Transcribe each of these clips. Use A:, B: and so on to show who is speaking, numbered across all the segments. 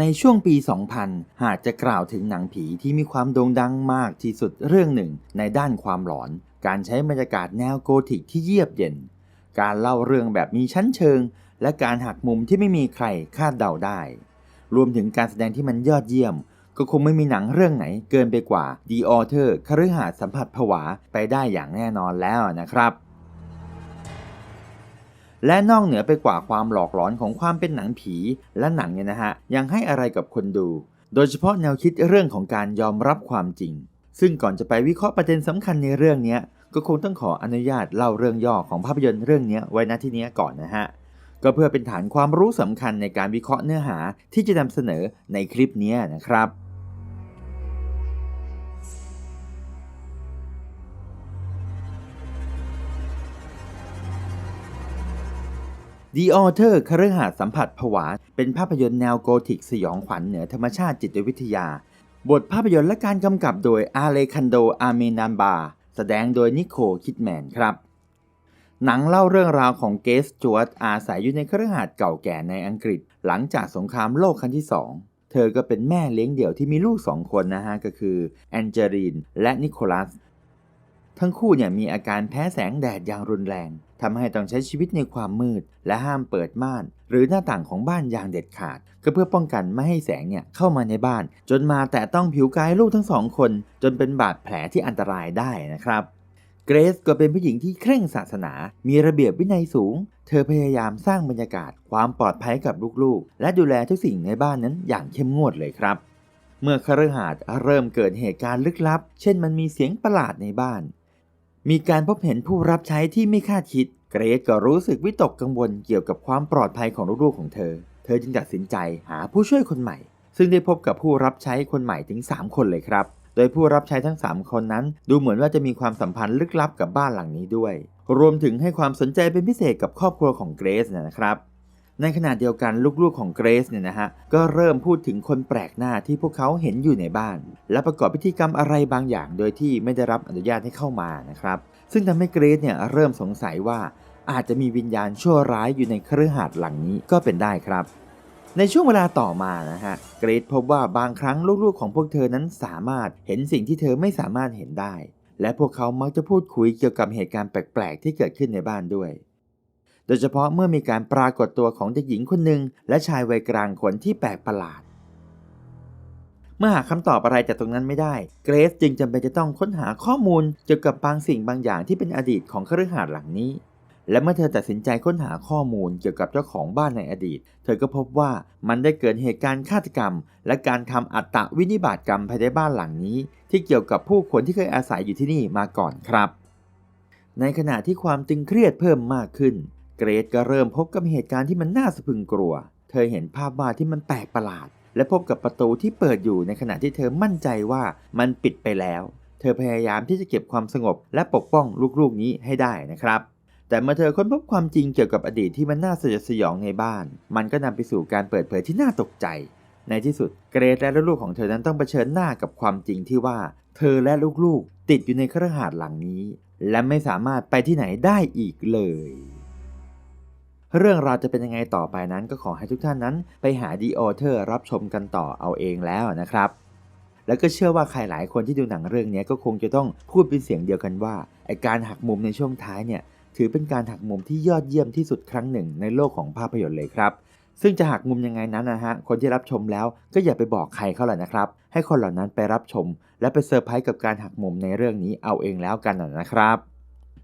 A: ในช่วงปี 2000 หากจะกล่าวถึงหนังผีที่มีความโด่งดังมากที่สุดเรื่องหนึ่งในด้านความหลอน การใช้บรรยากาศแนวโกธิกที่เยียบเย็น การเล่าเรื่องแบบมีชั้นเชิง และการหักมุมที่ไม่มีใครคาดเดาได้ รวมถึงการแสดงที่มันยอดเยี่ยม ก็คงไม่มีหนังเรื่องไหนเกินไปกว่า The Author คฤหาสน์สัมผัสผวาไปได้อย่างแน่นอนแล้วนะครับ และนอกเหนือไปกว่าความหลอกหลอนของความเป็นหนังผีและหนังเนี่ยนะฮะยังให้อะไรกับคนดู โดยเฉพาะแนวคิดเรื่องของการยอมรับความจริง ซึ่งก่อนจะไปวิเคราะห์ประเด็นสำคัญในเรื่องนี้ก็คงต้องขออนุญาตเล่าเรื่องย่อของภาพยนตร์เรื่องนี้ไว้ณที่นี้ก่อนนะฮะก็เพื่อเป็นฐานความรู้สำคัญในการวิเคราะห์เนื้อหาที่จะนำเสนอในคลิปนี้นะครับ The Author คฤหาสน์สัมผัสผวา เป็นภาพยนตร์แนวโกธิกสยองขวัญเหนือธรรมชาติจิตวิทยา บทภาพยนตร์และการกำกับโดยอาเลคันโด อาเมนันบา แสดงโดยนิโคลคิดแมนครับ หนังเล่าเรื่องราวของเกสจวตอาศัยอยู่ในคฤหาสน์เก่าแก่ในอังกฤษ หลังจากสงครามโลกครั้งที่2เธอก็เป็นแม่เลี้ยงเดี่ยวที่มีลูกสองคนนะฮะก็คือแอนเจลีนและนิโคลัส ทั้งคู่เนี่ยมีอาการแพ้แสงแดดอย่างรุนแรงทำให้ต้องใช้ชีวิตในความมืด และห้ามเปิดม่าน หรือหน้าต่างของบ้านอย่างเด็ดขาด ก็เพื่อป้องกันไม่ให้แสงเนี่ยเข้ามาในบ้าน จนมาแต่ต้องผิวกายลูกทั้งสองคน จนเป็นบาดแผลที่อันตรายได้นะครับเกรซก็เป็นผู้หญิงที่เคร่งศาสนา มีระเบียบวินัยสูง เธอพยายามสร้างบรรยากาศ ความปลอดภัยกับลูกๆ และดูแลทุกสิ่งในบ้านนั้นอย่างเข้มงวดเลยครับ เมื่อคฤหาสน์เริ่มเกิดเหตุการณ์ลึกลับ เช่นมันมีเสียงประหลาดในบ้าน มีการพบเห็นผู้รับใช้ที่ไม่คาดคิด เกรซก็รู้สึกวิตกกังวลเกี่ยวกับความปลอดภัยของลูกๆของเธอ เธอจึงตัดสินใจหาผู้ช่วยคนใหม่ ซึ่งได้พบกับผู้รับใช้คนใหม่ถึง 3 คนเลยครับ โดยผู้รับใช้ทั้ง 3 คนนั้น ดูเหมือนว่าจะมีความสัมพันธ์ลึกลับกับบ้านหลังนี้ด้วย รวมถึงให้ความสนใจเป็นพิเศษกับครอบครัวของเกรซนะนะครับ ในขณะเดียวกันลูกๆของเกรซเนี่ยนะฮะก็เริ่มพูดถึงคนแปลกหน้าที่พวกเขาเห็นอยู่ในบ้าน และประกอบพิธีกรรมอะไรบางอย่าง โดยที่ไม่ได้รับอนุญาตให้เข้ามานะครับ ซึ่งทำให้เกรซเนี่ยเริ่มสงสัยว่าอาจจะมีวิญญาณชั่วร้ายอยู่ในคฤหาสน์หลังนี้ก็เป็นได้ครับ ในช่วงเวลาต่อมานะฮะเกรซพบว่าบางครั้งลูกๆของพวกเธอนั้นสามารถเห็นสิ่งที่เธอไม่สามารถเห็นได้ และพวกเขามักจะพูดคุยเกี่ยวกับเหตุการณ์แปลกๆที่เกิดขึ้นในบ้านด้วย ดยเฉพาะเมื่อมีการปรากฏตัวของเด็กหญิงคนหนึ่งและชายวัยกลางคนที่แปลกประหลาด เมื่อหาคำตอบอะไรจากตรงนั้นไม่ได้ เกรซจึงจำเป็นจะต้องค้นหาข้อมูลเกี่ยวกับบางสิ่งบางอย่างที่เป็นอดีตของคฤหาสน์หลังนี้ และเมื่อเธอตัดสินใจค้นหาข้อมูลเกี่ยวกับเจ้าของบ้านในอดีต เธอก็พบว่ามันได้เกิดเหตุการณ์ฆาตกรรม และการทำอัตวินิบาตกรรมภายในบ้านหลังนี้ ที่เกี่ยวกับผู้คนที่เคยอาศัยอยู่ที่นี่มาก่อนครับในขณะที่ความตึงเครียดเพิ่มมากขึ้น เกรซก็เริ่มพบกับเหตุการณ์ที่มันน่าสะพึงกลัว เธอเห็นภาพวาดที่มันแปลกประหลาด และพบกับประตูที่เปิดอยู่ในขณะที่เธอมั่นใจว่ามันปิดไปแล้ว เธอพยายามที่จะเก็บความสงบ และปกป้องลูกๆนี้ให้ได้นะครับแต่เมื่อเธอค้นพบความจริงเกี่ยวกับอดีตที่มันน่าสยดสยองในบ้าน มันก็นำไปสู่การเปิดเผยที่น่าตกใจ ในที่สุดเกรซและลูกๆของเธอนั้นต้องเผชิญหน้ากับความจริงที่ว่า เธอและลูกๆ ติดอยู่ในคฤหาสน์หลังนี้ และไม่สามารถไปที่ไหนได้อีกเลย เรื่องราวจะเป็นยังไงต่อไปนั้นก็ขอให้ทุกท่านนั้น ไปหาดีออเทอร์รับชมกันต่อเอาเองแล้วนะครับ แล้วก็เชื่อว่าใครหลายคนที่ดูหนังเรื่องนี้ก็คงจะต้องพูดเป็นเสียงเดียวกันว่าไอการหักมุมในช่วงท้ายเนี่ยถือเป็นการหักมุมที่ยอดเยี่ยมที่สุดครั้งหนึ่งในโลกของภาพยนตร์เลยครับซึ่งจะหักมุมยังไงนั้นนะฮะ คนที่รับชมแล้วก็อย่าไปบอกใครเขาแหละนะครับ ให้คนเหล่านั้นไปรับชม และไปเซอร์ไพรส์กับการหักมุมในเรื่องนี้เอาเองแล้วกันนะครับ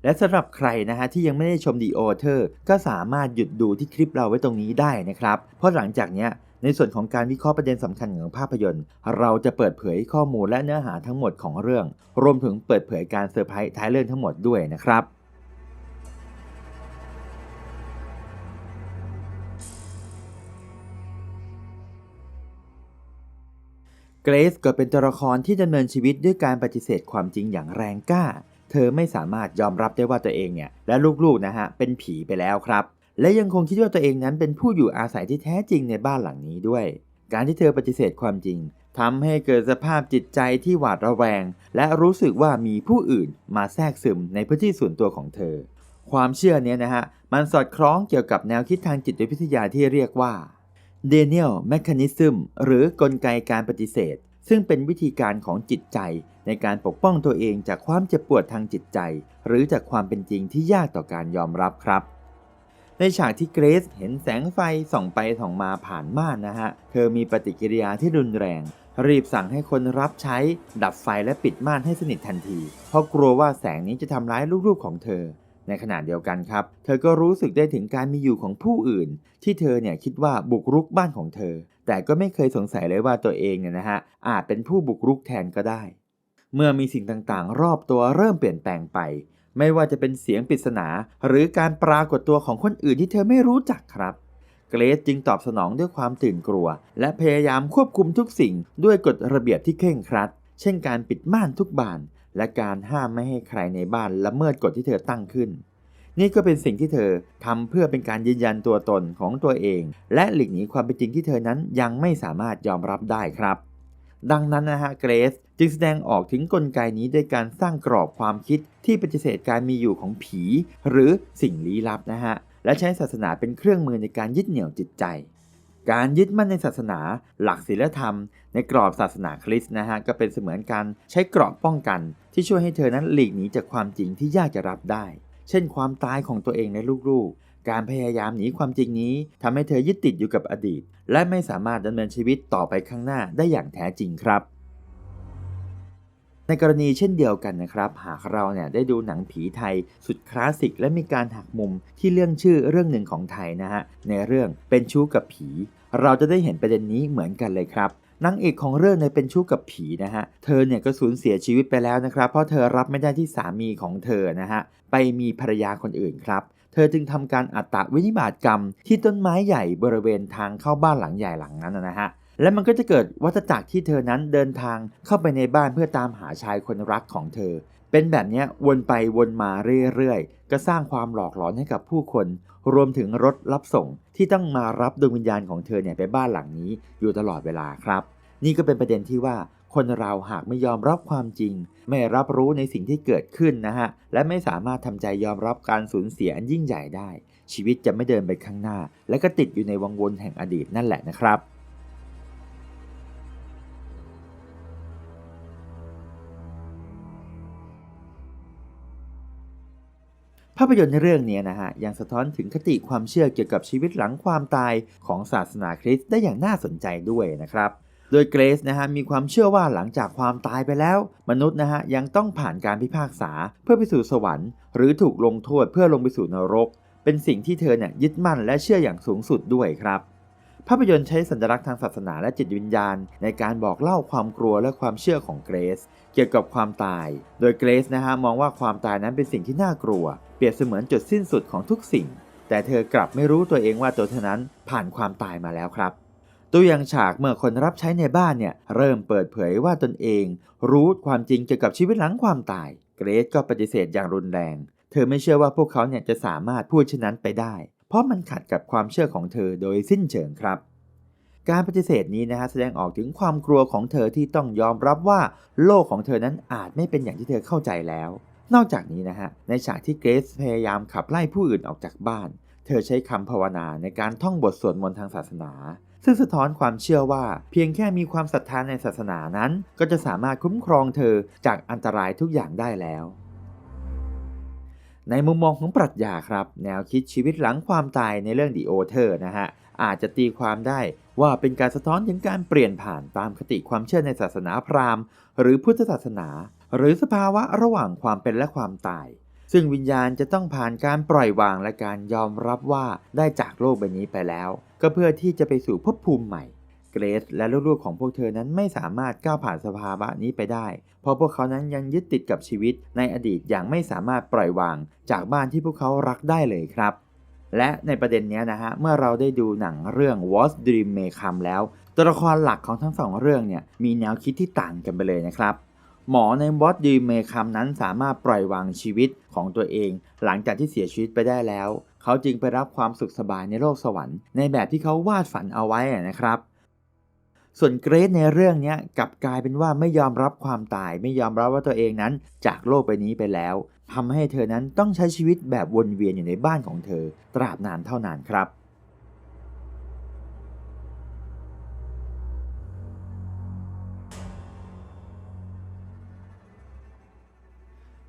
A: และสำหรับใครนะฮะที่ยังไม่ได้ชม The Author ก็สามารถหยุดดูที่คลิปเราไว้ตรงนี้ได้นะครับ เพราะหลังจากเนี้ยในส่วนของการวิเคราะห์ประเด็นสำคัญของภาพยนตร์ เราจะเปิดเผยข้อมูลและเนื้อหาทั้งหมดของเรื่อง รวมถึงเปิดเผยการเซอร์ไพรส์ท้ายเรื่องทั้งหมดด้วยนะครับ เกรซก็เป็นตัวละครที่ดำเนินชีวิตด้วยการปฏิเสธความจริงอย่างแรงกล้า อไม่สามารถยอมรับได้ว่าตัวเองเนี่ยและลูกๆนะฮะเป็นผีไปแล้วครับ และยังคงคิดว่าตัวเองนั้นเป็นผู้อยู่อาศัยที่แท้จริงในบ้านหลังนี้ด้วย การที่เธอปฏิเสธความจริงทำให้เกิดสภาพจิตใจที่หวาดระแวง และรู้สึกว่ามีผู้อื่นมาแทรกซึมในพื้นที่ส่วนตัวของเธอ ความเชื่อเนี้ยนะฮะมันสอดคล้องเกี่ยวกับแนวคิดทางจิตวิทยาที่เรียกว่า Daniel Mechanism หรือกลไกการปฏิเสธ ซึ่งเป็นวิธีการของจิตใจในการปกป้องตัวเองจากความเจ็บปวดทางจิตใจ หรือจากความเป็นจริงที่ยากต่อการยอมรับครับ ในฉากที่เกรซเห็นแสงไฟส่องไปส่องมาผ่านม่านนะฮะ เธอมีปฏิกิริยาที่รุนแรง รีบสั่งให้คนรับใช้ ดับไฟและปิดม่านให้สนิททันที เพราะกลัวว่าแสงนี้จะทำร้ายลูกๆของเธอ ในขณะเดียวกันครับ เธอก็รู้สึกได้ถึงการมีอยู่ของผู้อื่น ที่เธอเนี่ยคิดว่าบุกรุกบ้านของเธอ แต่ก็ไม่เคยสงสัยเลยว่าตัวเองเนี่ยนะฮะอาจเป็นผู้บุกรุกแทนก็ได้ เมื่อมีสิ่งต่างๆ รอบตัวเริ่มเปลี่ยนแปลงไป ไม่ว่าจะเป็นเสียงปริศนา หรือการปรากฏตัวของคนอื่นที่เธอไม่รู้จักครับ เกรซจึงตอบสนองด้วยความตื่นกลัว และพยายามควบคุมทุกสิ่งด้วยกฎระเบียบที่เคร่งครัด เช่นการปิดม่านทุกบาน และการห้ามไม่ให้ใครในบ้านละเมิดกฎที่เธอตั้งขึ้น นี่ก็เป็นสิ่งที่เธอทำเพื่อเป็นการยืนยันตัวตนของตัวเอง และหลีกหนีความเป็นจริงที่เธอนั้นยังไม่สามารถยอมรับได้ครับ ดังนั้นนะฮะเกรซจึงแสดงออกถึงกลไกนี้ด้วยการสร้างกรอบความคิดที่ปฏิเสธการมีอยู่ของผี หรือสิ่งลี้ลับนะฮะและใช้ศาสนาเป็นเครื่องมือในการยึดเหนี่ยวจิตใจ การยึดมั่นในศาสนาหลักศีลธรรม ในกรอบศาสนาคริสต์นะฮะก็เป็นเสมือนการใช้กรอบป้องกัน ที่ช่วยให้เธอนั้นหลีกหนีจากความจริงที่ยากจะรับได้ เช่น ความตายของตัวเองและลูกๆ การพยายามหนีความจริงนี้ทำให้เธอยึดติดอยู่กับอดีต และไม่สามารถดำเนินชีวิตต่อไปข้างหน้าได้อย่างแท้จริงครับในกรณีเช่นเดียวกันนะครับ หากเราเนี่ยได้ดูหนังผีไทยสุดคลาสสิกและมีการหักมุมที่เรื่องชื่อเรื่องหนึ่งของไทยนะฮะในเรื่องเป็นชู้กับผี เราจะได้เห็นประเด็นนี้เหมือนกันเลยครับนางเอกของเรื่องในยเป็นชู้กับผีนะฮะ เธอเนี่ยก็สูญเสียชีวิตไปแล้วนะครับ เพราะเธอรับไม่ได้ที่สามีของเธอนะฮะ ไปมีภรรยาคนอื่นครับ เธอจึงทำการอัตตวินิบาตกรรม ที่ต้นไม้ใหญ่บริเวณทางเข้าบ้านหลังใหญ่หลังนั้นนะฮะ และมันก็จะเกิดวัฏจักรที่เธอนั้นเดินทางเข้าไปในบ้านเพื่อตามหาชายคนรักของเธอ เป็นแบบนี้วนไปวนมาเรื่อยๆ ก็สร้างความหลอกหลอนให้กับผู้คน รวมถึงรถรับส่งที่ต้องมารับดวงวิญญาณของเธอเนี่ยไปบ้านหลังนี้อยู่ตลอดเวลาครับ นี่ก็เป็นประเด็นที่ว่าคนเราหากไม่ยอมรับความจริง ไม่รับรู้ในสิ่งที่เกิดขึ้นนะฮะ และไม่สามารถทำใจยอมรับการสูญเสียอันยิ่งใหญ่ได้ ชีวิตจะไม่เดินไปข้างหน้า และก็ติดอยู่ในวังวนแห่งอดีตนั่นแหละนะครับ ภาพยนตร์เรื่องนี้นะฮะยังสะท้อนถึงคติความเชื่อเกี่ยวกับชีวิตหลังความตายของศาสนาคริสต์ได้อย่างน่าสนใจด้วยนะครับ โดยเกรซนะฮะมีความเชื่อว่าหลังจากความตายไปแล้ว มนุษย์นะฮะยังต้องผ่านการพิพากษาเพื่อไปสู่สวรรค์ หรือถูกลงโทษเพื่อลงไปสู่นรก เป็นสิ่งที่เธอเนี่ยยึดมั่นและเชื่ออย่างสูงสุดด้วยครับภาพยนตร์ใช้สัญลักษณ์ทางศาสนาและจิตวิญญาณ ในการบอกเล่าความกลัวและความเชื่อของเกรซเกี่ยวกับความตาย โดยเกรซนะฮะมองว่าความตายนั้นเป็นสิ่งที่น่ากลัว เปรียบเสมือนจุดสิ้นสุดของทุกสิ่ง แต่เธอกลับไม่รู้ตัวเองว่าตัวเธอนั้นผ่านความตายมาแล้วครับ ตัวอย่างฉากเมื่อคนรับใช้ในบ้านเนี่ยเริ่มเปิดเผยว่าตนเอง รู้ความจริงเกี่ยวกับชีวิตหลังความตาย เกรซก็ปฏิเสธอย่างรุนแรง เธอไม่เชื่อว่าพวกเขาเนี่ยจะสามารถพูดเช่นนั้นไปได้ เพราะมันขัดกับความเชื่อของเธอโดยสิ้นเชิงครับการปฏิเสธนี้นะฮะแสดงออกถึงความกลัวของเธอที่ต้องยอมรับว่า โลกของเธอนั้นอาจไม่เป็นอย่างที่เธอเข้าใจแล้ว นอกจากนี้นะฮะ ในฉากที่เกรซพยายามขับไล่ผู้อื่นออกจากบ้าน เธอใช้คำภาวนาในการท่องบทสวดมนต์ทางศาสนา ซึ่งสะท้อนความเชื่อว่า เพียงแค่มีความศรัทธาในศาสนานั้น ก็จะสามารถคุ้มครองเธอจากอันตรายทุกอย่างได้แล้ว ในมุมมองของปรัชญาครับ แนวคิดชีวิตหลังความตายในเรื่อง The Author นะฮะอาจจะตีความได้ว่าเป็นการสะท้อนถึงการเปลี่ยนผ่านตามคติความเชื่อในศาสนาพราหมณ์ หรือพุทธศาสนา หรือสภาวะระหว่างความเป็นและความตาย ซึ่งวิญญาณจะต้องผ่านการปล่อยวางและการยอมรับว่าได้จากโลกใบนี้ไปแล้ว ก็เพื่อที่จะไปสู่ภพภูมิใหม่ เกรซและลูกๆของพวกเธอนั้นไม่สามารถก้าวผ่านสภาวะนี้ไปได้ เพราะพวกเขานั้นยังยึดติดกับชีวิตในอดีตอย่างไม่สามารถปล่อยวางจากบ้านที่พวกเขารักได้เลยครับ และในประเด็นนี้นะฮะเมื่อเราได้ดูหนังเรื่อง What Dream May Come แล้ว ตัวละครหลักของทั้งสองเรื่องเนี่ยมีแนวคิดที่ต่างกันไปเลยนะครับ หมอใน What Dream May Come นั้นสามารถปล่อยวางชีวิตของตัวเอง หลังจากที่เสียชีวิตไปได้แล้ว เขาจึงไปรับความสุขสบายในโลกสวรรค์ ในแบบที่เขาวาดฝันเอาไว้นะครับส่วนเกรซในเรื่องนี้กลับกลายเป็นว่าไม่ยอมรับความตาย ไม่ยอมรับว่าตัวเองนั้นจากโลกใบนี้ไปแล้วทำให้เธอนั้นต้องใช้ชีวิตแบบวนเวียนอยู่ในบ้านของเธอ ตราบนานเท่านานครับ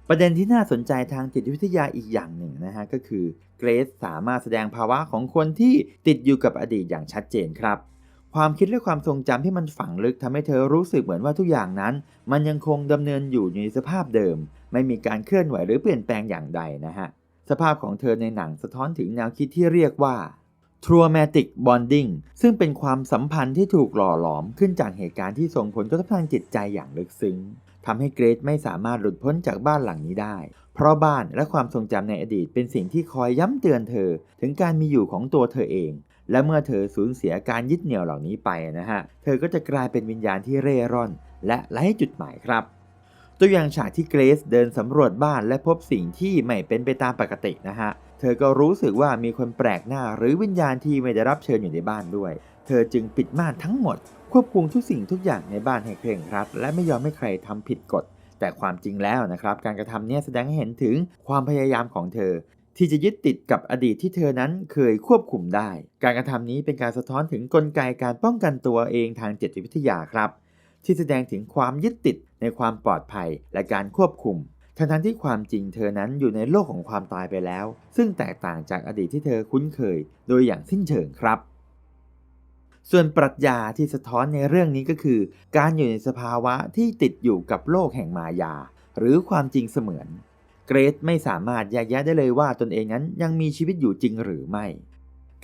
A: ประเด็นที่น่าสนใจทางจิตวิทยาอีกอย่างหนึ่งนะฮะก็คือเกรซสามารถแสดงภาวะของคนที่ติดอยู่กับอดีตอย่างชัดเจนครับ ความคิดและความทรงจำที่มันฝังลึกทำให้เธอรู้สึกเหมือนว่าทุกอย่างนั้น มันยังคงดำเนินอยู่ในสภาพเดิม ไม่มีการเคลื่อนไหวหรือเปลี่ยนแปลงอย่างใดนะฮะสภาพของเธอในหนังสะท้อนถึงแนวคิดที่เรียกว่า traumatic bonding ซึ่งเป็นความสัมพันธ์ที่ถูกหล่อหลอมขึ้นจากเหตุการณ์ที่ส่งผลกระทบทางจิตใจอย่างลึกซึ้ง ทำให้เกรซไม่สามารถหลุดพ้นจากบ้านหลังนี้ได้ เพราะบ้านและความทรงจำในอดีตเป็นสิ่งที่คอยย้ำเตือนเธอ ถึงการมีอยู่ของตัวเธอเอง และเมื่อเธอสูญเสียการยึดเหนี่ยวเหล่านี้ไปนะฮะ เธอก็จะกลายเป็นวิญญาณที่เร่ร่อน และไร้จุดหมายครับ ตัวอย่างฉากที่เกรซเดินสำรวจบ้านและพบสิ่งที่ไม่เป็นไปตามปกตินะฮะ เธอก็รู้สึกว่ามีคนแปลกหน้าหรือวิญญาณที่ไม่ได้รับเชิญอยู่ในบ้านด้วย เธอจึงปิดม่านทั้งหมด ควบคุมทุกสิ่งทุกอย่างในบ้านให้เคร่งครัด และไม่ยอมให้ใครทำผิดกฎ แต่ความจริงแล้วนะครับ การกระทำเนี้แสดงให้เห็นถึงความพยายามของเธอ ที่จะยึดติดกับอดีตที่เธอนั้นเคยควบคุมได้ การกระทำนี้เป็นการสะท้อนถึงกลไกการป้องกันตัวเองทางจิตวิทยาครับ ที่แสดงถึงความยึดติดในความปลอดภัยและการควบคุมทั้งๆที่ความจริงเธอนั้นอยู่ในโลกของความตายไปแล้ว ซึ่งแตกต่างจากอดีตที่เธอคุ้นเคย โดยอย่างสิ้นเชิงครับ ส่วนปรัชญาที่สะท้อนในเรื่องนี้ก็คือ การอยู่ในสภาวะที่ติดอยู่กับโลกแห่งมายา หรือความจริงเสมือน เกรซไม่สามารถแยกแยะได้เลยว่าตนเองนั้นยังมีชีวิตอยู่จริงหรือไม่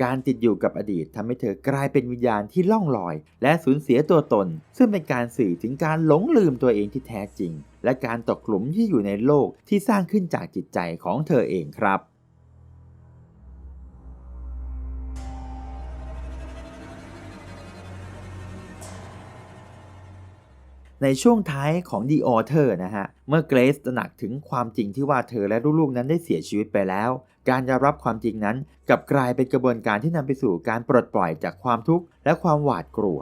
A: การติดอยู่กับอดีตทำให้เธอกลายเป็นวิญญาณที่ล่องลอย และสูญเสียตัวตน ซึ่งเป็นการสื่อถึงการหลงลืมตัวเองที่แท้จริง และการตกหลุมที่อยู่ในโลกที่สร้างขึ้นจากจิตใจของเธอเองครับ ในช่วงท้ายของ The Author นะฮะ เมื่อเกรซตระหนักถึงความจริงที่ว่าเธอและลูกๆนั้นได้เสียชีวิตไปแล้ว การยอมรับความจริงนั้นกลับกลายเป็นกระบวนการที่นำไปสู่การปลดปล่อยจากความทุกข์และความหวาดกลัว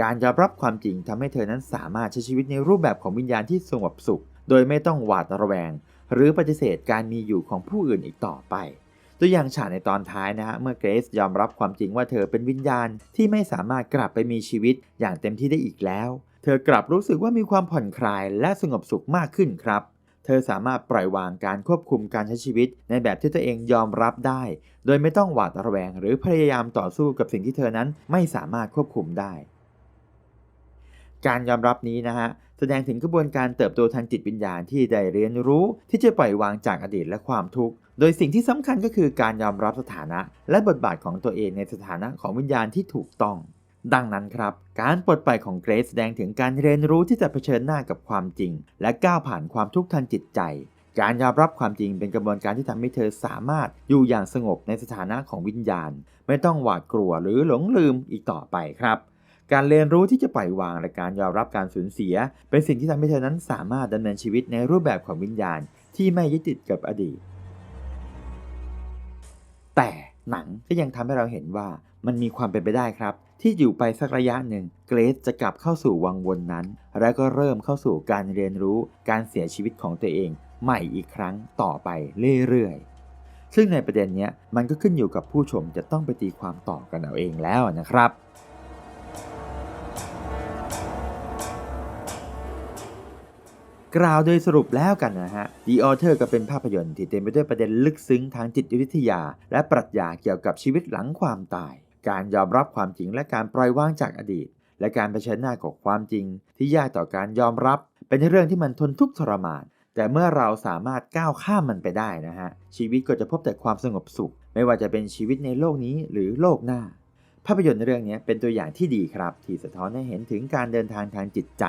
A: การยอมรับความจริงทำให้เธอนั้นสามารถใช้ชีวิตในรูปแบบของวิญญาณที่สงบสุข โดยไม่ต้องหวาดระแวง หรือปฏิเสธการมีอยู่ของผู้อื่นอีกต่อไปตัวอย่างฉากในตอนท้ายนะฮะเมื่อเกรซยอมรับความจริงว่าเธอเป็นวิญญาณที่ไม่สามารถกลับไปมีชีวิตอย่างเต็มที่ได้อีกแล้ว ธอกลับรู้สึกว่ามีความผ่อนคลายและสงบสุขมากขึ้นครับ เธอสามารถปล่อยวางการควบคุมการใช้ชีวิต ในแบบที่ตัวเองยอมรับได้ โดยไม่ต้องหวาดระแวง หรือพยายามต่อสู้กับสิ่งที่เธอนั้นไม่สามารถควบคุมได้ การยอมรับนี้นะฮะแสดงถึงกระบวนการเติบโตทางจิตวิญญาณที่ได้เรียนรู้ ที่จะปล่อยวางจากอดีตและความทุกข์ โดยสิ่งที่สำคัญก็คือการยอมรับสถานะ และบทบาทของตัวเองในสถานะของวิญญาณที่ถูกต้อง ดังนั้นครับ การปลดปล่อยของเกรซแสดงถึงการเรียนรู้ที่จะเผชิญหน้ากับความจริง และก้าวผ่านความทุกข์ทางจิตใจ การยอมรับความจริงเป็นกระบวนการที่ทำให้เธอสามารถอยู่อย่างสงบในสถานะของวิญญาณ ไม่ต้องหวาดกลัวหรือหลงลืมอีกต่อไปครับการเรียนรู้ที่จะปล่อยวางและการยอมรับการสูญเสีย เป็นสิ่งที่ทำให้เธอนั้นสามารถดำเนินชีวิตในรูปแบบของวิญญาณที่ไม่ยึดติดกับอดีต แต่หนังก็ยังทำให้เราเห็นว่ามันมีความเป็นไปได้ครับ ที่อยู่ไปสักระยะหนึ่ง เกรซจะกลับเข้าสู่วังวนนั้น และก็เริ่มเข้าสู่การเรียนรู้การเสียชีวิตของตัวเองใหม่อีกครั้งต่อไปเรื่อยๆ ซึ่งในประเด็นนี้มันก็ขึ้นอยู่กับผู้ชมจะต้องไปตีความต่อกันเอาเองแล้วนะครับกล่าวโดยสรุปแล้วกันนะฮะ The Author ก็เป็นภาพยนตร์ที่เต็มไปด้วยประเด็นลึกซึ้งทางจิตวิทยา และปรัชญาเกี่ยวกับชีวิตหลังความตาย การยอมรับความจริงและการปล่อยวางจากอดีต และการเผชิญหน้ากับความจริง ที่ยากต่อการยอมรับ เป็นเรื่องที่มันทนทุกข์ทรมาน แต่เมื่อเราสามารถก้าวข้ามมันไปได้นะฮะ ชีวิตก็จะพบแต่ความสงบสุข ไม่ว่าจะเป็นชีวิตในโลกนี้หรือโลกหน้า ภาพยนตร์เรื่องนี้เป็นตัวอย่างที่ดีครับ ที่สะท้อนให้เห็นถึงการเดินทางทางจิตใจ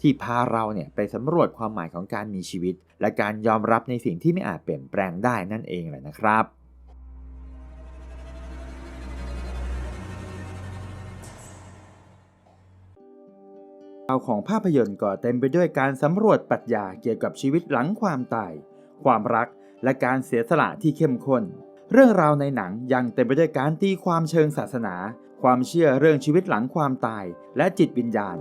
A: ที่พาเราเนี่ยไปสำรวจความหมายของการมีชีวิต และการยอมรับในสิ่งที่ไม่อาจเปลี่ยนแปลงได้นั่นเองแหละนะครับาวของภาพยนตร์ก็เต็มไปด้วยการสำรวจปรัชญาเกี่ยวกับชีวิตหลังความตาย ความรักและการเสียสละที่เข้มข้น เรื่องราวในหนังยังเต็มไปด้วยการตีความเชิงศาสนา ความเชื่อเรื่องชีวิตหลังความตาย และจิตวิญญาณ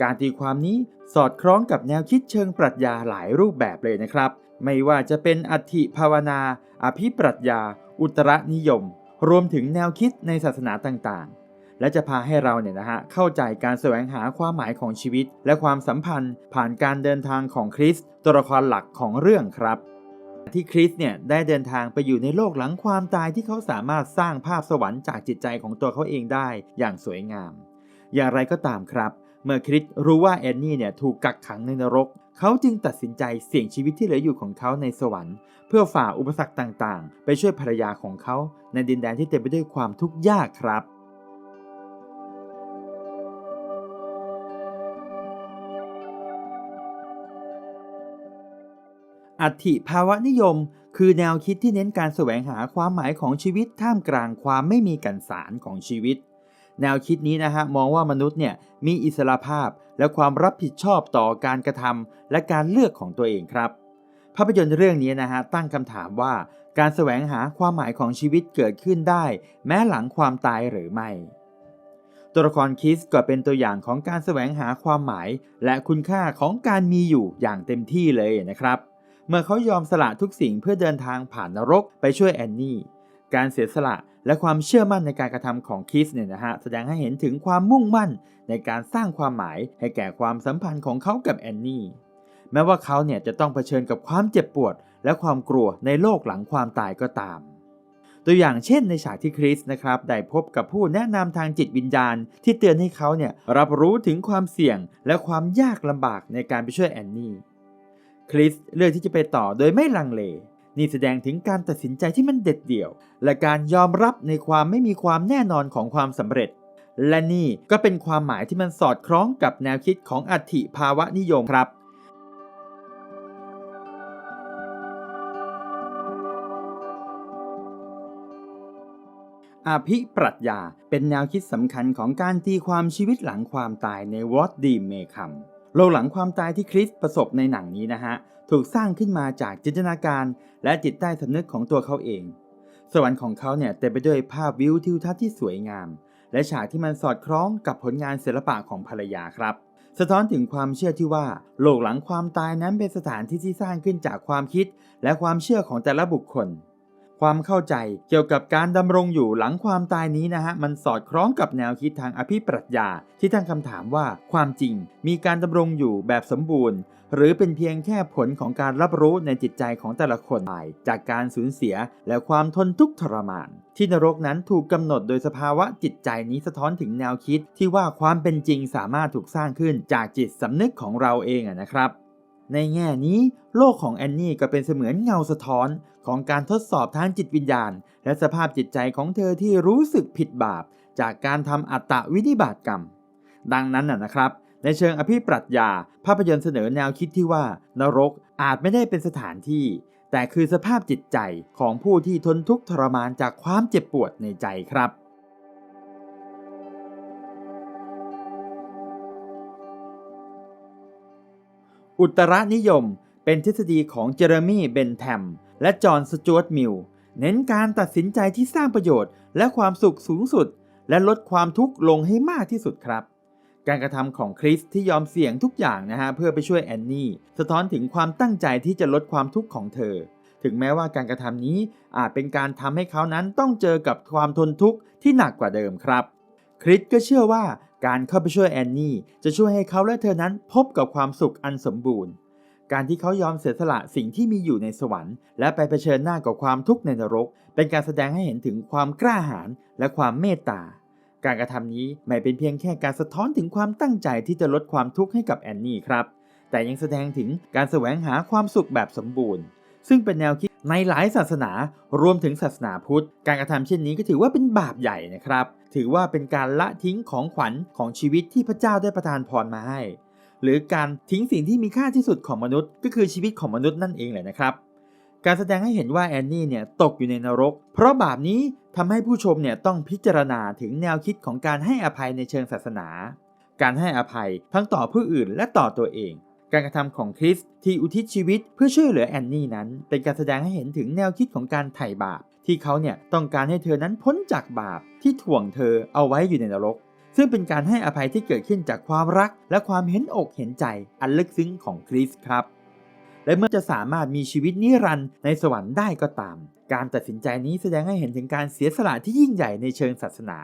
A: การตีความนี้สอดคล้องกับแนวคิดเชิงปรัชญาหลายรูปแบบเลยนะครับ ไม่ว่าจะเป็นอัติภาวนา อภิปรัชญา อุตรนิยม รวมถึงแนวคิดในศาสนาต่างๆ และจะพาให้เราเนี่ยนะฮะเข้าใจการแสวงหาความหมายของชีวิต และความสัมพันธ์ผ่านการเดินทางของคริสตัวละครหลักของเรื่องครับที่คริสเนี่ยได้เดินทางไปอยู่ในโลกหลังความตายที่เขาสามารถสร้างภาพสวรรค์จากจิตใจของตัวเขาเองได้อย่างสวยงาม อย่างไรก็ตามครับ เมื่อคริสรู้ว่าแอนนี่เนี่ยถูกกักขังในนรก เขาจึงตัดสินใจเสี่ยงชีวิตที่เหลืออยู่ของเขาในสวรรค์ เพื่อฝ่าอุปสรรคต่างๆ ไปช่วยภรรยาของเขาในดินแดนที่เต็มไปด้วยความทุกข์ยากครับ อัติภาวะนิยม คือแนวคิดที่เน้นการแสวงหาความหมายของชีวิตท่ามกลางความไม่มีกันสารของชีวิต แนวคิดนี้นะฮะมองว่ามนุษย์เนี่ยมีอิสระภาพและความรับผิดชอบต่อการกระทำและการเลือกของตัวเองครับ ภาพยนตร์เรื่องนี้นะฮะตั้งคำถามว่าการแสวงหาความหมายของชีวิตเกิดขึ้นได้ แม้หลังความตายหรือไม่ ตัวละครคิสก็เป็นตัวอย่างของการแสวงหาความหมาย และคุณค่าของการมีอยู่อย่างเต็มที่เลยนะครับ เมื่อเขายอมสละทุกสิ่งเพื่อเดินทางผ่านนรกไปช่วยแอนนี่ การเสียสละและความเชื่อมั่นในการกระทำของคิสเนี่ยนะฮะแสดงให้เห็นถึงความมุ่งมั่นในการสร้างความหมายให้แก่ความสัมพันธ์ของเขากับแอนนี่ แม้ว่าเขาเนี่ยจะต้องเผชิญกับความเจ็บปวด และความกลัวในโลกหลังความตายก็ตาม ตัวอย่างเช่นในฉากที่คริสนะครับได้พบกับผู้แนะนำทางจิตวิญญาณ ที่เตือนให้เขาเนี่ยรับรู้ถึงความเสี่ยงและความยากลำบากในการไปช่วยแอนนี่ คริสเลือกที่จะไปต่อโดยไม่ลังเล นี่แสดงถึงการตัดสินใจที่มันเด็ดเดี่ยว และการยอมรับในความไม่มีความแน่นอนของความสำเร็จ และนี่ก็เป็นความหมายที่มันสอดคล้องกับแนวคิดของอัติภาวะนิยมครับอภิปรัชญาเป็นแนวคิดสำคัญของการตีความชีวิตหลังความตายในวอตดีเมคัม โลกหลังความตายที่คริสประสบในหนังนี้นะฮะถูกสร้างขึ้นมาจากจินตนาการ และจิตใต้สำนึกของตัวเขาเอง สวรรค์ของเขาเนี่ยเต็มไปด้วยภาพวิวทิวทัศน์ที่สวยงาม และฉากที่มันสอดคล้องกับผลงานศิลปะของภรรยาครับ สะท้อนถึงความเชื่อที่ว่า โลกหลังความตายนั้นเป็นสถานที่ที่สร้างขึ้นจากความคิด และความเชื่อของแต่ละบุคคล ความเข้าใจเกี่ยวกับการดำรงอยู่หลังความตายนี้นะฮะมันสอดคล้องกับแนวคิดทางอภิปรัชญา ที่ตั้งคำถามว่าความจริง มีการดำรงอยู่แบบสมบูรณ์ หรือเป็นเพียงแค่ผลของการรับรู้ในจิตใจของแต่ละคนไปจากการสูญเสียและความทนทุกข์ทรมาน ที่นรกนั้นถูกกำหนดโดยสภาวะจิตใจนี้สะท้อนถึงแนวคิด ที่ว่าความเป็นจริงสามารถถูกสร้างขึ้นจากจิตสำนึกของเราเองนะครับในแง่นี้ โลกของแอนนี่ก็เป็นเสมือนเงาสะท้อน ของการทดสอบทางจิตวิญญาณ และสภาพจิตใจของเธอที่รู้สึกผิดบาป จากการทำอัตตวินิบาตกรรม ดังนั้นนะครับ ในเชิงอภิปรัชญา ภาพยนตร์เสนอแนวคิดที่ว่า นรกอาจไม่ได้เป็นสถานที่ แต่คือสภาพจิตใจของผู้ที่ทนทุกข์ทรมานจากความเจ็บปวดในใจครับอุตรนิยมเป็นทฤษฎีของเจอร์มีเบนแทม และจอห์นสจวตมิลเน้นการตัดสินใจที่สร้างประโยชน์ และความสุขสูงสุด และลดความทุกข์ลงให้มากที่สุดครับ การกระทำของคริสที่ยอมเสี่ยงทุกอย่างนะฮะเพื่อไปช่วยแอนนี่สะท้อนถึงความตั้งใจที่จะลดความทุกข์ของเธอ ถึงแม้ว่าการกระทำนี้อาจเป็นการทำให้เขานั้นต้องเจอกับความทนทุกข์ที่หนักกว่าเดิมครับ คริสก็เชื่อว่าการเข้าไปช่วยแอนนี่จะช่วยให้เขาและเธอนั้นพบกับความสุขอันสมบูรณ์ การที่เขายอมเสียสละสิ่งที่มีอยู่ในสวรรค์ และไปเผชิญหน้ากับความทุกข์ในนรก เป็นการแสดงให้เห็นถึงความกล้าหาญและความเมตตา การกระทำนี้ไม่เป็นเพียงแค่การสะท้อนถึงความตั้งใจที่จะลดความทุกข์ให้กับแอนนี่ครับ แต่ยังแสดงถึงการแสวงหาความสุขแบบสมบูรณ์ ซึ่งเป็นแนวคิดในหลายศาสนารวมถึงศาสนาพุทธ การกระทำเช่นนี้ก็ถือว่าเป็นบาปใหญ่นะครับ ถือว่าเป็นการละทิ้งของขวัญของชีวิตที่พระเจ้าได้ประทานพรมาให้ หรือการทิ้งสิ่งที่มีค่าที่สุดของมนุษย์ก็คือชีวิตของมนุษย์นั่นเองแหละนะครับ การแสดงให้เห็นว่าแอนนี่เนี่ยตกอยู่ในนรก เพราะบาปนี้ทำให้ผู้ชมเนี่ยต้องพิจารณาถึงแนวคิดของการให้อภัยในเชิงศาสนา การให้อภัยทั้งต่อผู้อื่นและต่อตัวเอง การกระทำของคริสที่อุทิศชีวิตเพื่อช่วยเหลือแอนนี่นั้น เป็นการแสดงให้เห็นถึงแนวคิดของการไถ่บาป ที่เขาเนี่ยต้องการให้เธอนั้นพ้นจากบาปที่ถ่วงเธอเอาไว้อยู่ในนรก ซึ่งเป็นการให้อภัยที่เกิดขึ้นจากความรัก และความเห็นอกเห็นใจอันลึกซึ้งของคริสครับ และเมื่อจะสามารถมีชีวิตนิรันดร์ในสวรรค์ได้ก็ตาม การตัดสินใจนี้แสดงให้เห็นถึงการเสียสละที่ยิ่งใหญ่ในเชิงศาสนา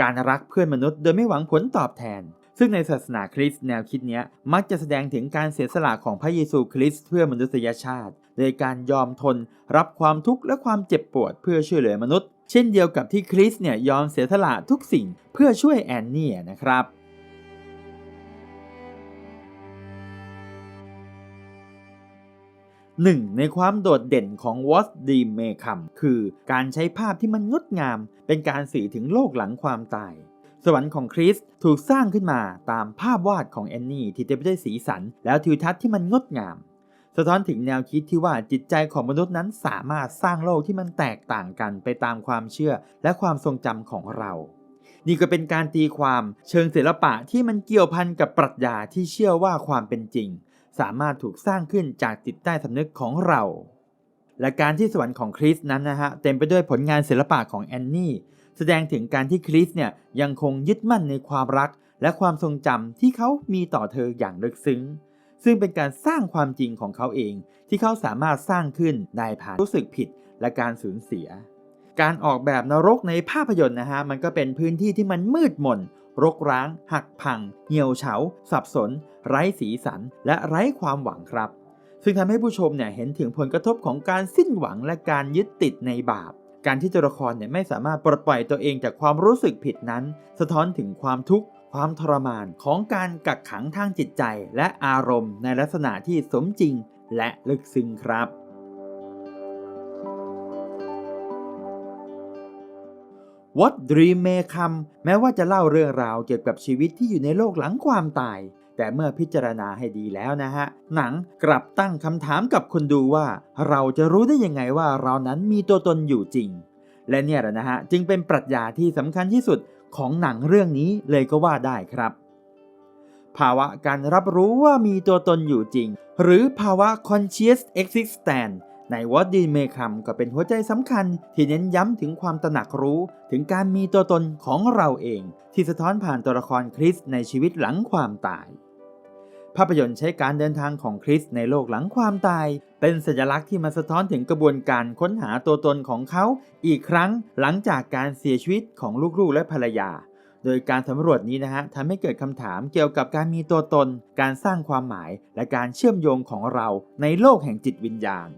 A: การรักเพื่อนมนุษย์โดยไม่หวังผลตอบแทน ซึ่งในศาสนาคริสต์แนวคิดนี้มักจะแสดงถึงการเสียสละของพระเยซูคริสต์เพื่อมนุษยชาติ โดยการยอมทน รับความทุกข์และความเจ็บปวดเพื่อช่วยเหลือมนุษย์ เช่นเดียวกับที่คริสเนี่ยยอมเสียสละทุกสิ่งเพื่อช่วยแอนนี่นะครับหนึ่งในความโดดเด่นของวอตดีเมคัมคือการใช้ภาพที่มันงดงาม เป็นการสื่อถึงโลกหลังความตาย สวรรค์ของคริสถูกสร้างขึ้นมาตามภาพวาดของแอนนี่ที่เต็มไปด้วยสีสัน แล้วทิวทัศน์ที่มันงดงาม สะท้อนถึงแนวคิดที่ว่าจิตใจของมนุษย์นั้นสามารถสร้างโลกที่มันแตกต่างกันไปตามความเชื่อและความทรงจำของเรา นี่ก็เป็นการตีความเชิงศิลปะที่มันเกี่ยวพันกับปรัชญาที่เชื่อว่าความเป็นจริง สามารถถูกสร้างขึ้นจากจิตใต้สำนึกของเรา และการที่สวรรค์ของคริสนั้นนะฮะเต็มไปด้วยผลงานศิลปะของแอนนี่แสดงถึงการที่คริสเนี่ยยังคงยึดมั่นในความรักและความทรงจำที่เขามีต่อเธออย่างลึกซึ้ง ซึ่งเป็นการสร้างความจริงของเขาเอง ที่เขาสามารถสร้างขึ้นได้ผ่านรู้สึกผิดและการสูญเสีย การออกแบบนรกในภาพยนตร์นะฮะมันก็เป็นพื้นที่ที่มันมืดมนรกร้าง หักพัง เหี่ยวเฉา สับสน ไร้สีสัน และไร้ความหวังครับ ซึ่งทำให้ผู้ชมเนี่ยเห็นถึงผลกระทบของการสิ้นหวังและการยึดติดในบาป การที่ตัวละครเนี่ยไม่สามารถปลดปล่อยตัวเองจากความรู้สึกผิดนั้น สะท้อนถึงความทุกข์ ความทรมานของการกักขังทางจิตใจและอารมณ์ในลักษณะที่สมจริงและลึกซึ้งครับ What Dream May Come แม้ว่าจะเล่าเรื่องราวเกี่ยวกับชีวิตที่อยู่ในโลกหลังความตาย แต่เมื่อพิจารณาให้ดีแล้วนะฮะ หนังกลับตั้งคำถามกับคนดูว่า เราจะรู้ได้ยังไงว่าเรานั้นมีตัวตนอยู่จริง และเนี่ยแหละนะฮะ จึงเป็นปรัชญาที่สำคัญที่สุด ของหนังเรื่องนี้เลยก็ว่าได้ครับ ภาวะการรับรู้ว่ามีตัวตนอยู่จริง หรือภาวะ conscious existence ในวอตดีเมคัมก็เป็นหัวใจสำคัญ ที่เน้นย้ำถึงความตระหนักรู้ ถึงการมีตัวตนของเราเอง ที่สะท้อนผ่านตัวละครคริสในชีวิตหลังความตาย ภาพยนตร์ใช้การเดินทางของคริสในโลกหลังความตาย เป็นสัญลักษณ์ที่มาสะท้อนถึงกระบวนการค้นหาตัวตนของเขาอีกครั้งหลังจากการเสียชีวิตของลูกๆและภรรยา โดยการสำรวจนี้นะฮะทำให้เกิดคำถามเกี่ยวกับการมีตัวตน การสร้างความหมาย และการเชื่อมโยงของเราในโลกแห่งจิตวิญญาณ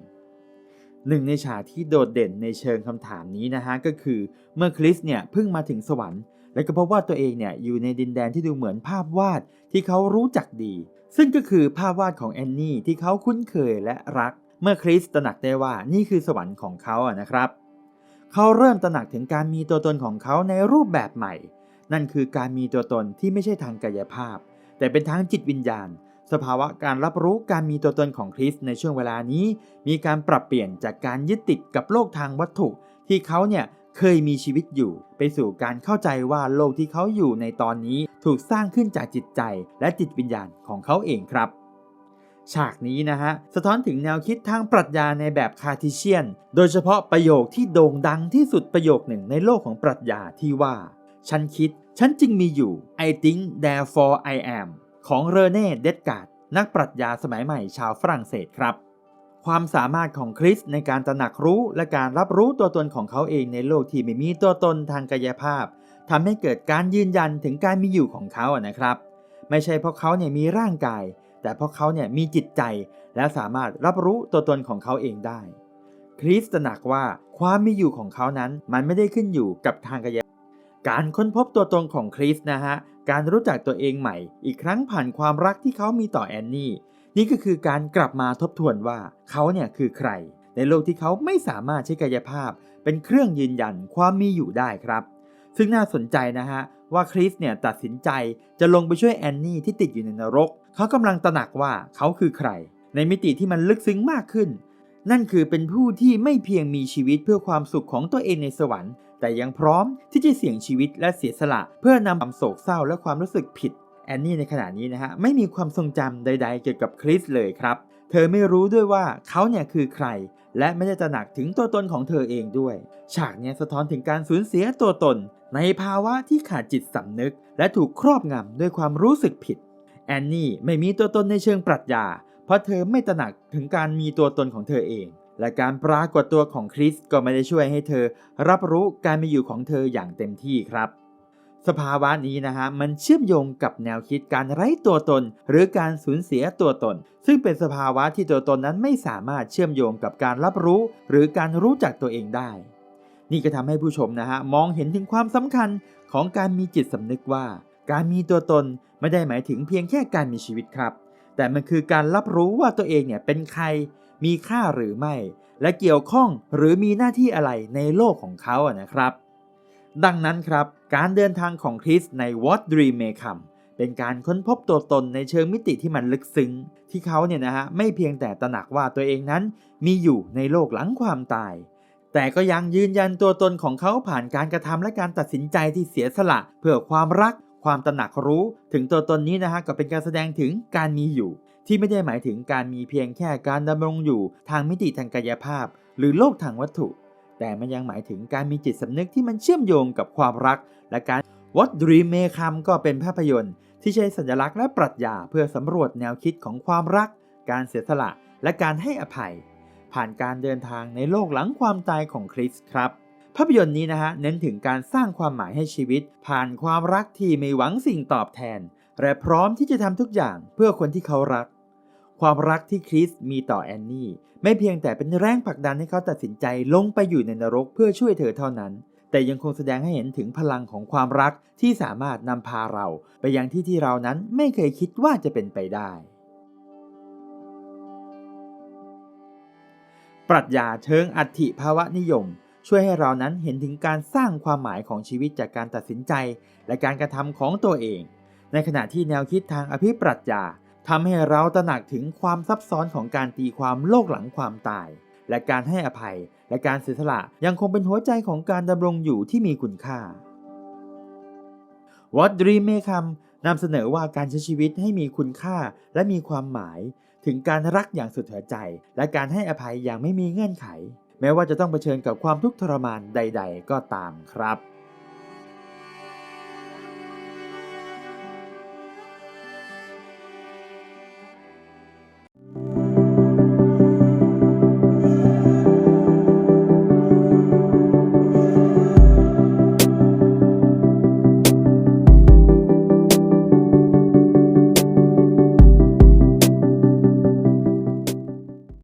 A: หนึ่งในฉากที่โดดเด่นในเชิงคำถามนี้นะฮะก็คือ เมื่อคริสเนี่ยเพิ่งมาถึงสวรรค์ และก็พบว่าตัวเองเนี่ยอยู่ในดินแดนที่ดูเหมือนภาพวาดที่เขารู้จักดี ซึ่งก็คือภาพวาดของแอนนี่ที่เขาคุ้นเคยและรัก เมื่อคริสตระหนักได้ว่านี่คือสวรรค์ของเขาอะนะครับ เขาเริ่มตระหนักถึงการมีตัวตนของเขาในรูปแบบใหม่ นั่นคือการมีตัวตนที่ไม่ใช่ทางกายภาพ แต่เป็นทางจิตวิญญาณ สภาวะการรับรู้การมีตัวตนของคริสในช่วงเวลานี้ มีการปรับเปลี่ยนจากการยึดติดกับโลกทางวัตถุที่เขาเนี่ย เคยมีชีวิตอยู่ ไปสู่การเข้าใจว่าโลกที่เขาอยู่ในตอนนี้ถูกสร้างขึ้นจากจิตใจและจิตวิญญาณของเขาเองครับ ฉากนี้นะฮะ สะท้อนถึงแนวคิดทางปรัชญาในแบบคาร์ทิเชียน โดยเฉพาะประโยคที่โด่งดังที่สุดประโยคหนึ่งในโลกของปรัชญาที่ว่า ฉันคิด ฉันจึงมีอยู่ I think therefore I am ของเรเน่เดดการ์ดนักปรัชญาสมัยใหม่ชาวฝรั่งเศสครับ ความสามารถของคริสในการตระหนักรู้และการรับรู้ตัวตนของเขาเองในโลกที่ไม่มีตัวตนทางกายภาพทำให้เกิดการยืนยันถึงการมีอยู่ของเขาอะนะครับ ไม่ใช่เพราะเขาเนี่ยมีร่างกาย แต่เพราะเขาเนี่ยมีจิตใจ และสามารถรับรู้ตัวตนของเขาเองได้ คริสตระหนักว่าความมีอยู่ของเขานั้นมันไม่ได้ขึ้นอยู่กับทางกายการค้นพบตัวตนของคริสนะฮะการรู้จักตัวเองใหม่ อีกครั้งผ่านความรักที่เขามีต่อแอนนี่ นี่ก็คือการกลับมาทบทวนว่าเขาเนี่ยคือใคร ในโลกที่เขาไม่สามารถใช้กายภาพ เป็นเครื่องยืนยันความมีอยู่ได้ครับ ซึ่งน่าสนใจนะฮะว่าคริสเนี่ยตัดสินใจจะลงไปช่วยแอนนี่ที่ติดอยู่ในนรก เขากำลังตระหนักว่าเขาคือใคร ในมิติที่มันลึกซึ้งมากขึ้น นั่นคือเป็นผู้ที่ไม่เพียงมีชีวิตเพื่อความสุขของตัวเองในสวรรค์ แต่ยังพร้อมที่จะเสี่ยงชีวิตและเสียสละ เพื่อนำความโศกเศร้าและความรู้สึกผิด แอนนี่ในขณะนี้นะฮะไม่มีความทรงจำใด ๆ เกี่ยวกับคริสเลยครับ เธอไม่รู้ด้วยว่าเขาเนี่ยคือใคร และไม่ได้ตระหนักถึงตัวตนของเธอเองด้วย ฉากเนี้ยสะท้อนถึงการสูญเสียตัวตน ในภาวะที่ขาดจิตสำนึก และถูกครอบงำด้วยความรู้สึกผิด แอนนี่ไม่มีตัวตนในเชิงปรัชญา เพราะเธอไม่ตระหนักถึงการมีตัวตนของเธอเอง และการปรากฏตัวของคริสก็ไม่ได้ช่วยให้เธอ รับรู้การมีอยู่ของเธออย่างเต็มที่ครับ สภาวะนี้นะฮะมันเชื่อมโยงกับแนวคิดการไร้ตัวตน หรือการสูญเสียตัวตน ซึ่งเป็นสภาวะที่ตัวตนนั้นไม่สามารถเชื่อมโยงกับการรับรู้ หรือการรู้จักตัวเองได้ นี่ก็ทำให้ผู้ชมนะฮะมองเห็นถึงความสำคัญของการมีจิตสำนึกว่า การมีตัวตนไม่ได้หมายถึงเพียงแค่การมีชีวิตครับ แต่มันคือการรับรู้ว่าตัวเองเนี่ยเป็นใคร มีค่าหรือไม่ และเกี่ยวข้องหรือมีหน้าที่อะไรในโลกของเขาอะนะครับ ดังนั้นครับ การเดินทางของคริสใน What Dream May Come เป็นการค้นพบตัวตนในเชิงมิติที่มันลึกซึ้ง ที่เขาเนี่ยนะฮะไม่เพียงแต่ตระหนักว่าตัวเองนั้นมีอยู่ในโลกหลังความตาย แต่ก็ยังยืนยันตัวตนของเขาผ่านการกระทำและการตัดสินใจที่เสียสละ เพื่อความรัก ความตระหนักรู้ถึงตัวตนนี้นะฮะก็เป็นการแสดงถึงการมีอยู่ ที่ไม่ได้หมายถึงการมีเพียงแค่การดำรงอยู่ทางมิติทางกายภาพ หรือโลกทางวัตถุ แต่มันยังหมายถึงการมีจิตสำนึกที่มันเชื่อมโยงกับความรัก และการ What Dream May Come ก็เป็นภาพยนตร์ ที่ใช้สัญลักษณ์และปรัชญาเพื่อสำรวจแนวคิดของความรัก การเสียสละ และการให้อภัย ผ่านการเดินทางในโลกหลังความตายของคริสครับ ภาพยนตร์นี้นะฮะเน้นถึงการสร้างความหมายให้ชีวิต ผ่านความรักที่ไม่หวังสิ่งตอบแทนและพร้อมที่จะทำทุกอย่างเพื่อคนที่เขารัก ความรักที่คริสมีต่อแอนนี่ ไม่เพียงแต่เป็นแรงผลักดันให้เขาตัดสินใจลงไปอยู่ในนรกเพื่อช่วยเธอเท่านั้น แต่ยังคงแสดงให้เห็นถึงพลังของความรักที่สามารถนำพาเรา ไปยังที่ที่เรานั้นไม่เคยคิดว่าจะเป็นไปได้ ปรัชญาเชิงอัติภาวะนิยม ช่วยให้เรานั้นเห็นถึงการสร้างความหมายของชีวิตจากการตัดสินใจ และการกระทำของตัวเอง ในขณะที่แนวคิดทางอภิปรัชญา ทำให้เราตระหนักถึงความซับซ้อนของการตีความโลกหลังความตาย และการให้อภัย และการเสียสละยังคงเป็นหัวใจของการดำรงอยู่ที่มีคุณค่า What Dream May Come นำเสนอว่าการใช้ชีวิตให้มีคุณค่าและมีความหมาย ถึงการรักอย่างสุดหัวใจ และการให้อภัยอย่างไม่มีเงื่อนไข แม้ว่าจะต้องเผชิญกับความทุกข์ทรมานใด ๆ ก็ตามครับ